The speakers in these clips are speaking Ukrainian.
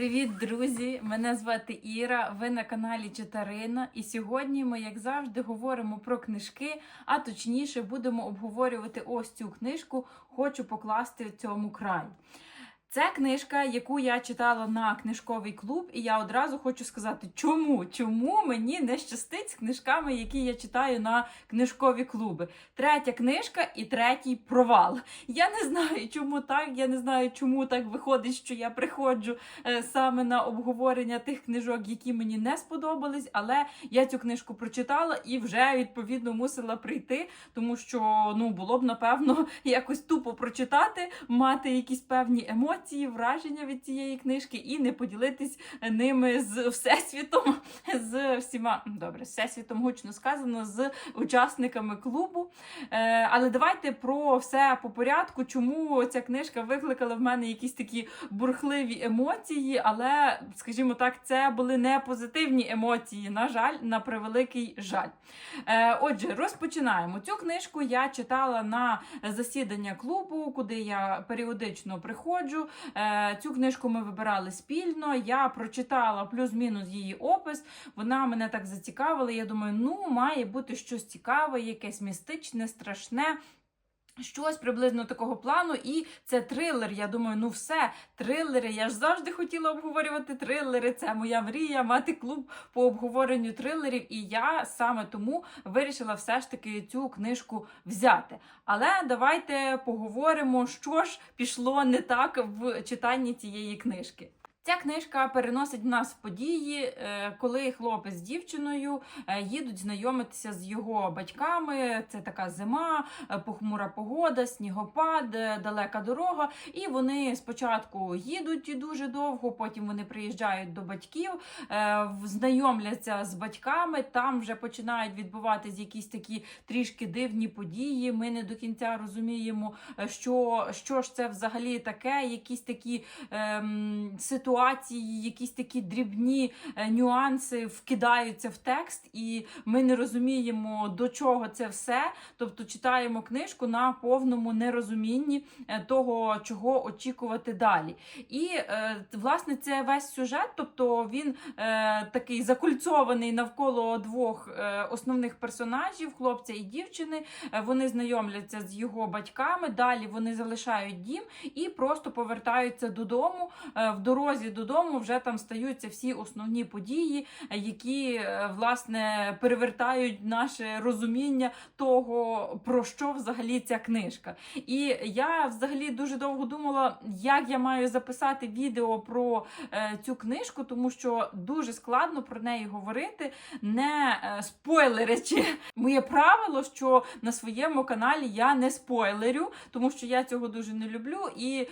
Привіт, друзі! Мене звати Іра. Ви на каналі Читарина. І сьогодні ми, як завжди, говоримо про книжки, а точніше будемо обговорювати ось цю книжку Хочу покласти цьому край. Це книжка, яку я читала на книжковий клуб, і я одразу хочу сказати, чому? Чому мені не щастить з книжками, які я читаю на книжкові клуби. Третя книжка і третій провал. Я не знаю, чому так. Я не знаю, чому так виходить, що я приходжу е, саме на обговорення тих книжок, які мені не сподобались. Але я цю книжку прочитала і вже відповідно мусила прийти, тому що ну було б напевно якось тупо прочитати, мати якісь певні емоції враження від цієї книжки і не поділитись ними з всесвітом, з всіма добре, всесвітом гучно сказано, з учасниками клубу. Е, але давайте про все по порядку, чому ця книжка викликала в мене якісь такі бурхливі емоції, але, скажімо так, це були не позитивні емоції, на жаль, на превеликий жаль. Е, отже, розпочинаємо. Цю книжку я читала на засідання клубу, куди я періодично приходжу. Е, Цю книжку ми вибирали спільно. Я прочитала плюс-мінус її опис. Вона мене так зацікавила. Я думаю, ну має бути щось цікаве, якесь містичне, страшне. Щось приблизно такого плану, і це трилер. Я думаю, ну все, трилери. Я ж завжди хотіла обговорювати трилери. Це моя мрія мати клуб по обговоренню трилерів. І я саме тому вирішила все ж таки цю книжку взяти. Але давайте поговоримо, що ж пішло не так в читанні цієї книжки. Ця книжка переносить нас в події, е, коли хлопець з дівчиною е, їдуть знайомитися з його батьками. Це така зима, е, похмура погода, снігопад, далека дорога. І вони спочатку їдуть дуже довго, потім вони приїжджають до батьків, знайомляться з батьками. Там вже починають відбуватись якісь такі трішки дивні події. Ми не до кінця розуміємо, що, що ж це взагалі таке, якісь такі ем, ситуації ситуації, якісь такі дрібні е, нюанси вкидаються в текст, і ми не розуміємо, до чого це все. Тобто читаємо книжку на повному нерозумінні е, того, чого очікувати далі. І е, власне це весь сюжет, тобто він такий закульцований навколо двох основних персонажів, хлопця і дівчини. Вони знайомляться з його батьками. Далі вони залишають дім і просто повертаються додому в дорозі додому вже там стаються всі основні події, які е, власне перевертають наше розуміння того, про що взагалі ця книжка. І я взагалі дуже довго думала, як я маю записати відео про е, цю книжку, тому що дуже складно про неї говорити, не е, спойлерячи. Моє правило, що на своєму каналі я не спойлерю, тому що я цього дуже не люблю і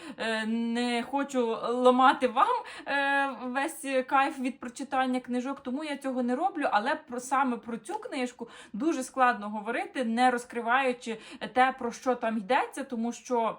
не хочу ламати вам весь кайф від прочитання книжок, тому я цього не роблю. Але про саме про цю книжку дуже складно говорити, не розкриваючи те, про що там йдеться, тому що.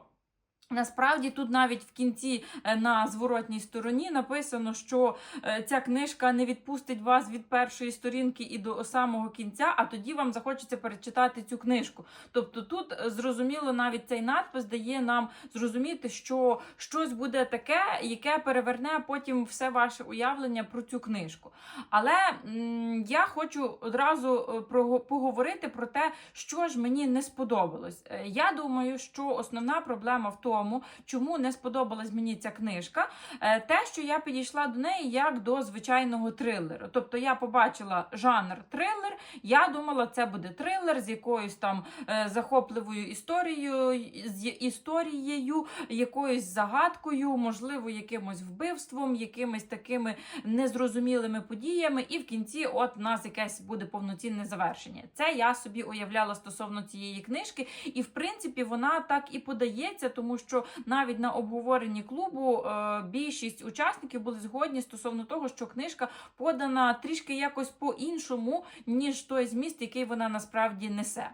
Насправді тут навіть в кінці е, на зворотній стороні написано, що е, ця книжка не відпустить вас від першої сторінки і до самого кінця, а тоді вам захочеться перечитати цю книжку. Тобто тут е, зрозуміло, навіть цей надпис дає нам зрозуміти, що щось буде таке, яке переверне потім все ваше уявлення про цю книжку. Але м я хочу одразу поговорити про те, що ж мені не сподобалось. Я думаю, що основна проблема в тому тому, чому не сподобалась мені ця книжка, е, те, що я підійшла до неї як до звичайного трилеру. Тобто я побачила жанр трилер, я думала, це буде трилер з якоюсь там е, захопливою історією, з історією, якоюсь загадкою, можливо, якимось вбивством, якимись такими незрозумілими подіями, і в кінці от у нас якесь буде повноцінне завершення. Це я собі уявляла стосовно цієї книжки, і в принципі вона так і подається, тому що що навіть на обговоренні клубу е, більшість учасників були згодні стосовно того, що книжка подана трішки якось по-іншому, ніж той зміст, який вона насправді несе.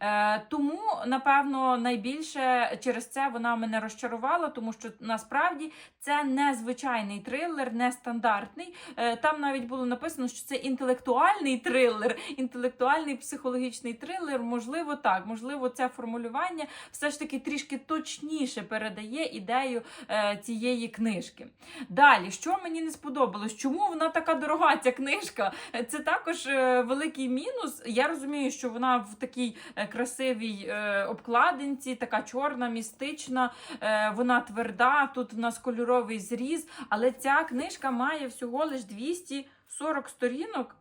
Е, тому, напевно, найбільше через це вона мене розчарувала, тому що насправді це не звичайний трилер, не стандартний. Е, там навіть було написано, що це інтелектуальний трилер, інтелектуальний психологічний трилер. Можливо, так, можливо, це формулювання все ж таки трішки точніше точніше передає ідею е, цієї книжки. Далі, що мені не сподобалось, чому вона така дорога, ця книжка? Е, Це також е, великий мінус. Я розумію, що вона в такій е, красивій е, обкладинці, така чорна, містична, е, вона тверда. Тут у нас кольоровий зріз, але ця книжка має всього лиш 240 сторінок.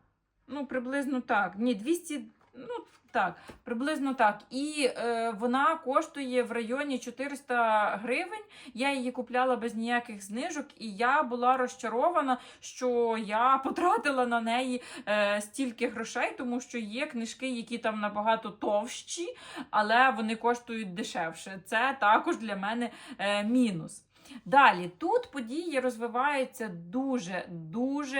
Ну, приблизно так. Ні, 200, ну так, приблизно так. І е, вона коштує в районі 400 гривень. Я її купляла без ніяких знижок, і я була розчарована, що я потратила на неї е, стільки грошей, тому що є книжки, які там набагато товщі, але вони коштують дешевше. Це також для мене е, мінус. Далі тут події розвиваються дуже,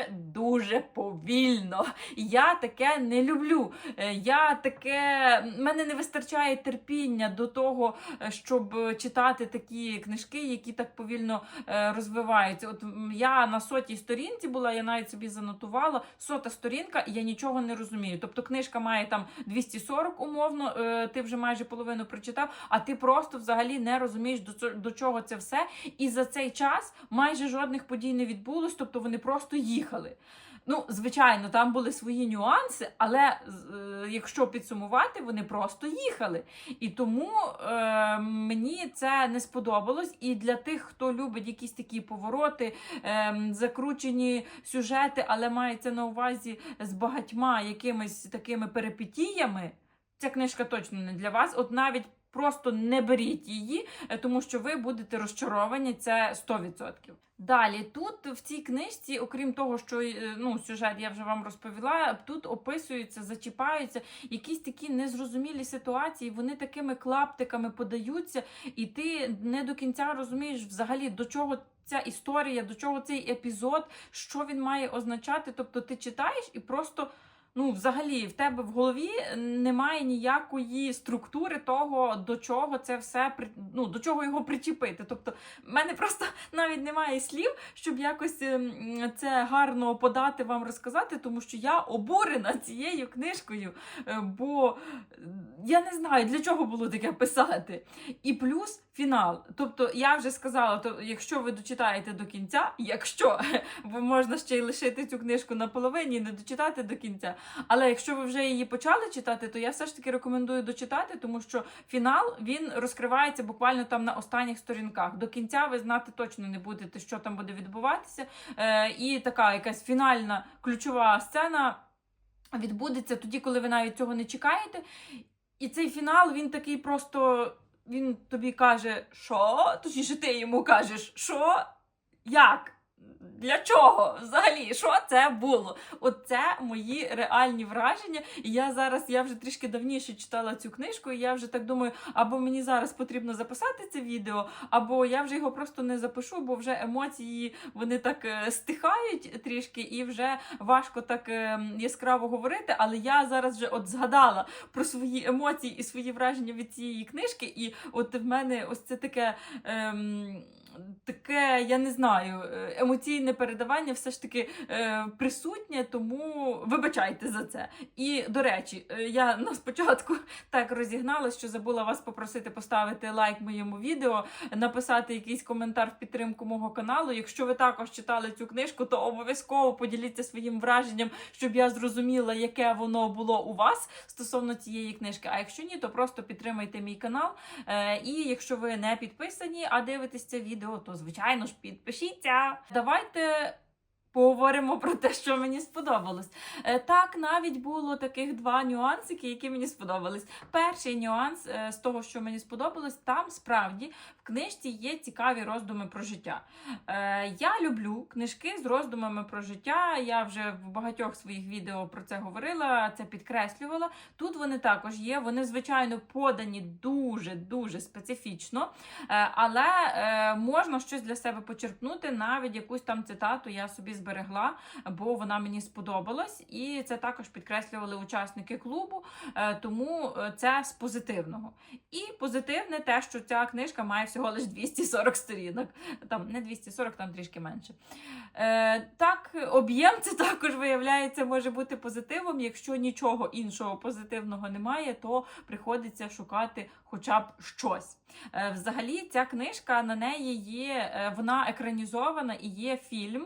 дуже, повільно. Я таке не люблю. Е, Я таке мене не вистачає терпіння до того, е, щоб читати такі книжки, які так повільно е, розвиваються. От я на сотій сторінці була, я навіть собі занотувала сота сторінка, і я нічого не розумію. Тобто книжка має там 240 умовно, ти вже майже половину прочитав, а ти просто взагалі не розумієш до чого це все. І за цей час майже жодних подій не відбулось, тобто вони просто їхали. Ну, звичайно, там були свої нюанси, але е, якщо підсумувати, вони просто їхали. І тому е, мені це не сподобалось. І для тих, хто любить якісь такі повороти, е, закручені сюжети, але мається на увазі з багатьма якимись такими перипетіями, ця книжка точно не для вас. От навіть просто не беріть її, е, тому що ви будете розчаровані, це 100%. Далі, тут в цій книжці, окрім того, що е, ну, сюжет я вже вам розповіла, тут описуються, зачіпаються якісь такі незрозумілі ситуації, вони такими клаптиками подаються, і ти не до кінця розумієш взагалі до чого. Ця історія, до чого цей епізод, що він має означати. Тобто ти читаєш і просто ну, взагалі, в тебе в голові немає ніякої структури того, до чого це все ну, до чого його причепити. Тобто, в мене просто навіть немає слів, щоб якось ем, це гарно подати вам розказати, тому що я обурена цією книжкою, е, бо я не знаю, для чого було таке писати. І плюс фінал. Тобто, я вже сказала, то якщо ви дочитаєте до кінця, якщо бо можна ще й лишити цю книжку на половині і не дочитати до кінця. Але якщо ви вже її почали читати, то я все ж таки рекомендую дочитати, тому що фінал він розкривається буквально там на останніх сторінках. До кінця ви знати точно не будете, що там буде відбуватися. Е, і така якась фінальна ключова сцена відбудеться тоді, коли ви навіть цього не чекаєте. І цей фінал він такий просто. Він тобі каже, що? Точніше, ти йому кажеш, що? Як? Для чого? Взагалі, що це було? Оце мої реальні враження. І я зараз я вже трішки давніше читала цю книжку, і я вже так думаю, або мені зараз потрібно записати це відео, або я вже його просто не запишу, бо вже емоції вони так е, стихають трішки, і вже важко так е, яскраво говорити. Але я зараз вже от згадала про свої емоції і свої враження від цієї книжки, і от в мене ось це таке. Ем, Таке, я не знаю, е, емоційне передавання все ж таки е, присутнє, тому вибачайте за це. І до речі, е, я на спочатку так розігнала, що забула вас попросити поставити лайк моєму відео, написати якийсь коментар в підтримку мого каналу. Якщо ви також читали цю книжку, то обов'язково поділіться своїм враженням, щоб я зрозуміла, яке воно було у вас стосовно цієї книжки. А якщо ні, то просто підтримайте мій канал. Е, і якщо ви не підписані, а дивитесь це відео, то звичайно ж підпишіться. Давайте. Поговоримо про те, що мені сподобалось. Е, Так, навіть було таких два нюансики, які мені сподобались. Перший нюанс е, з того, що мені сподобалось, там справді в книжці є цікаві роздуми про життя. Е, Я люблю книжки з роздумами про життя. Я вже в багатьох своїх відео про це говорила, це підкреслювала. Тут вони також є. Вони, звичайно, подані дуже дуже специфічно, але можна щось для себе почерпнути, навіть якусь там цитату я собі зберегла зберегла, бо вона мені сподобалась, і це також підкреслювали учасники клубу. е, Тому е, це з позитивного. І позитивне те, що ця книжка має всього лише 240 сторінок. Там не 240, там трішки менше. Е, так, об'єм це також виявляється може бути позитивом. Якщо нічого іншого позитивного немає, то приходиться шукати хоча б щось. Е, взагалі, ця книжка на неї є, е, вона екранізована і є фільм. Е,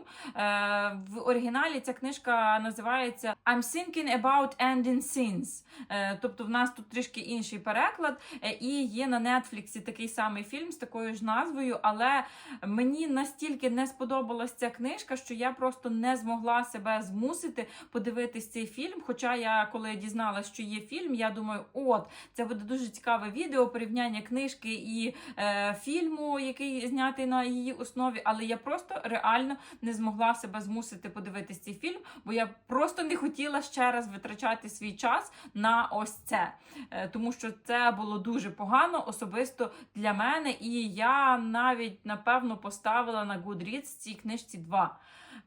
в оригіналі ця книжка називається I'm thinking about ending. Е, тобто, в нас тут трішки інший переклад, і є на Нетфліксі такий самий фільм з такою ж назвою, але мені настільки не сподобалась ця книжка, що я просто не змогла себе змусити подивитись цей фільм. Хоча я, коли дізналась, що є фільм, я думаю, от це буде дуже цікаве відео порівняння книжки і е, фільму, який знятий на її основі. Але я просто реально не змогла себе змусити подивитись цей фільм, бо я просто не хотіла ще раз витрачати свій час на ось це, Е, тому що це було дуже погано, особисто для мене. І я навіть напевно поставила на Goodreads цій книжці 2.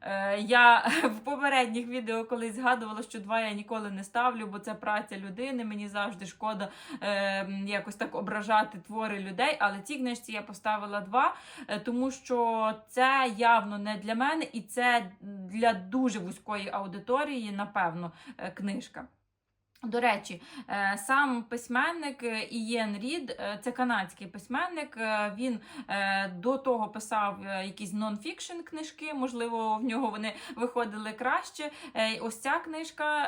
Е, Я в попередніх відео колись згадувала, що два я ніколи не ставлю, бо це праця людини. Мені завжди шкода е, якось так ображати твори людей. Але цій книжці я поставила два, е, тому що це явно не для мене, і це для дуже вузької аудиторії, напевно, е, книжка. До речі, е, сам письменник е, Ієн Рід, е, це канадський письменник. Він до того писав якісь нон-фікшн книжки, можливо, в нього вони виходили краще. Ось ця книжка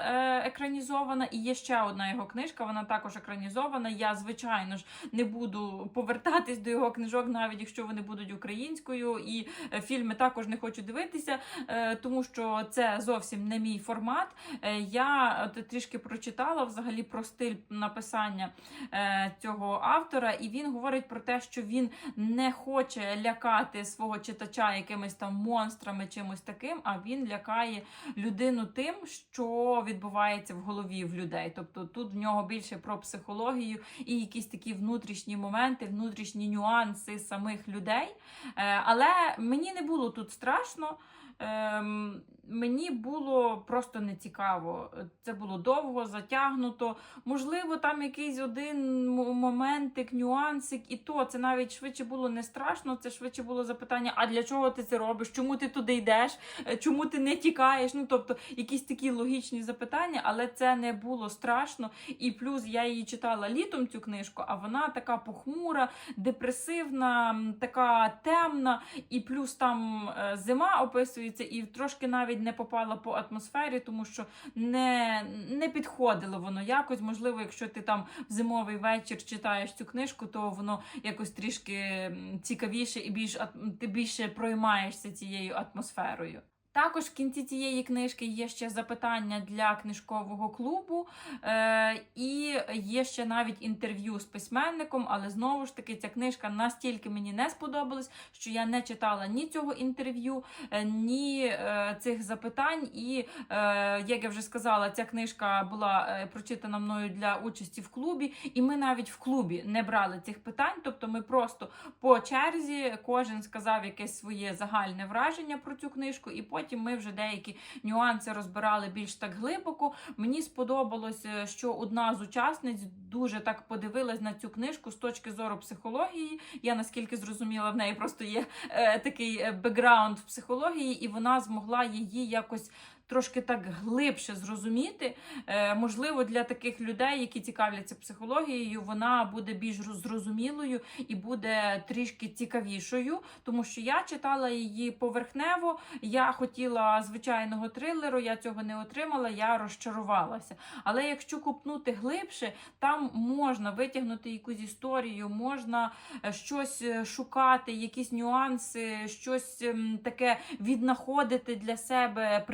екранізована, і є ще одна його книжка, вона також екранізована. Я, звичайно ж, не буду повертатись до його книжок, навіть якщо вони будуть українською, і фільми також не хочу дивитися, тому що це зовсім не мій формат. Я трішки прочитала взагалі про стиль написання е, цього автора, і він говорить про те, що він не хоче лякати свого читача якимись там монстрами, чимось таким, а він лякає людину тим, що відбувається в голові в людей. Тобто тут в нього більше про психологію і якісь такі внутрішні моменти, внутрішні нюанси самих людей. Е, Але мені не було тут страшно. Мені було просто нецікаво. Це було довго, затягнуто. Можливо, там якийсь один моментик, нюансик, і то це навіть швидше було не страшно. Це швидше було запитання: а для чого ти це робиш? Чому ти туди йдеш? Е, Чому ти не тікаєш? Ну тобто якісь такі логічні запитання, але це не було страшно. І плюс я її читала літом цю книжку, а вона така похмура, депресивна, така темна, і плюс там е, зима описується, і трошки навіть не попала по атмосфері, тому що не, не підходило воно якось. Можливо, якщо ти там в зимовий вечір читаєш цю книжку, то воно якось трішки цікавіше і більш ти більше проймаєшся цією атмосферою. Також в кінці цієї книжки є ще запитання для книжкового клубу, е, і є ще навіть інтерв'ю з письменником, але знову ж таки ця книжка настільки мені не сподобалась, що я не читала ні цього інтерв'ю, е, ні е, цих запитань. І як я вже сказала, ця книжка була прочитана мною для участі в клубі, і ми навіть в клубі не брали цих питань. Тобто ми просто по черзі кожен сказав якесь своє загальне враження про цю книжку, і потім ми вже деякі нюанси розбирали більш так глибоко. Мені сподобалось, е, що одна з учасниць дуже так подивилась на цю книжку з точки зору психології. Я наскільки зрозуміла, в неї просто є е, такий е, бекграунд в психології, і вона змогла її якось. Трошки так глибше зрозуміти. Е, можливо, для таких людей, які цікавляться психологією, вона буде більш зрозумілою і буде трішки цікавішою, тому що я читала її поверхнево. Я хотіла звичайного трилеру, я цього не отримала, я розчарувалася. Але якщо купнути глибше, там можна витягнути якусь історію, можна е, щось е, шукати, якісь нюанси, щось ем, таке віднаходити для себе,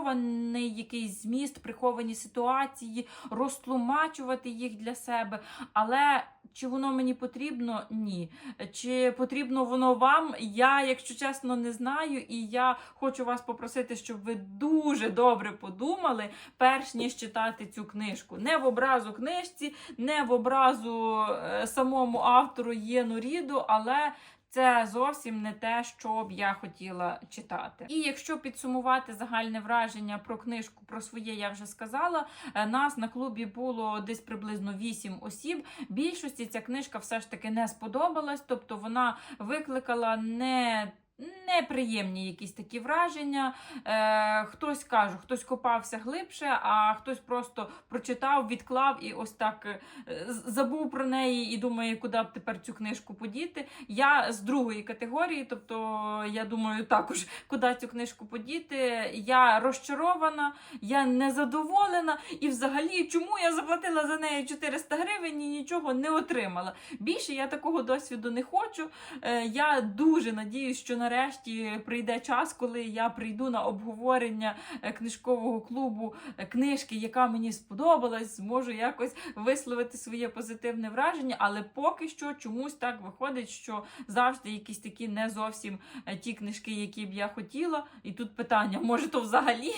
прихований якийсь зміст, приховані ситуації, розтлумачувати їх для себе. Але чи воно мені потрібно? Ні. Чи потрібно воно вам? Я, якщо чесно, не знаю. І я хочу вас попросити, щоб ви дуже добре подумали, перш ніж читати цю книжку. Не в образу книжці, не в образу е, самому автору Єну Ріду, але це зовсім не те, що б я хотіла читати. І якщо підсумувати загальне враження про книжку про своє, я вже сказала. е, Нас на клубі було десь приблизно 8 осіб. Більшості ця книжка все ж таки не сподобалась, тобто вона викликала не. Неприємні якісь такі враження. Е, хтось каже, хтось копався глибше, а хтось просто прочитав, відклав і ось так е, забув про неї і думає, куди б тепер цю книжку подіти. Я з другої категорії, тобто я думаю, також куди цю книжку подіти. Я розчарована, я незадоволена, і взагалі, чому я заплатила за неї 400 гривень і нічого не отримала. Більше я такого досвіду не хочу. Е, Я дуже надіюсь, що нарешті прийде час, коли я прийду на обговорення е, книжкового клубу е, книжки, яка мені сподобалась, зможу якось висловити своє позитивне враження, але поки що чомусь так виходить, що завжди якісь такі не зовсім е, ті книжки, які б я хотіла. І тут питання: може, то взагалі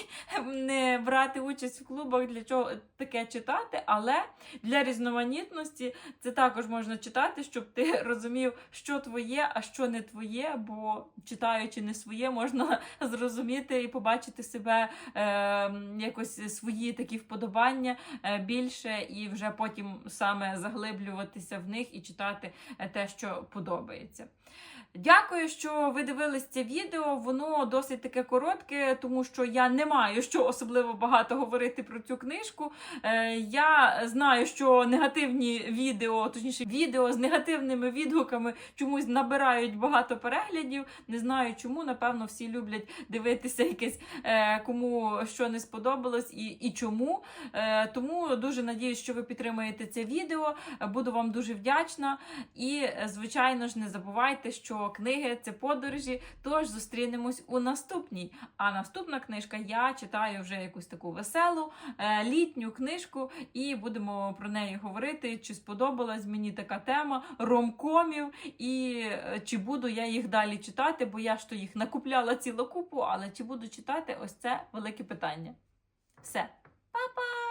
не брати участь в клубах, для чого таке читати, але для різноманітності це також можна читати, щоб ти розумів, що твоє, а що не твоє, бо читаючи не своє, можна зрозуміти і побачити себе е, якось свої такі вподобання е, більше, і вже потім саме заглиблюватися в них і читати е, те, що подобається. Дякую, що ви дивились це відео. Воно досить таке коротке, тому що я не маю що особливо багато говорити про цю книжку. Е, я знаю, що негативні відео, точніше, відео з негативними відгуками чомусь набирають багато переглядів. Не знаю чому. Напевно, всі люблять дивитися якесь е, кому що не сподобалось і, і чому. Е, тому дуже надіюсь, що ви підтримаєте це відео. Буду вам дуже вдячна. І, звичайно ж, не забувайте, що книги це подорожі. Тож зустрінемось у наступній. А наступна книжка я читаю вже якусь таку веселу е, літню книжку, і будемо про неї говорити. Чи сподобалась мені така тема ромкомів, і е, чи буду я їх далі читати, бо я ж то їх накупляла цілу купу, але чи буду читати, ось це велике питання. Все, Па-па!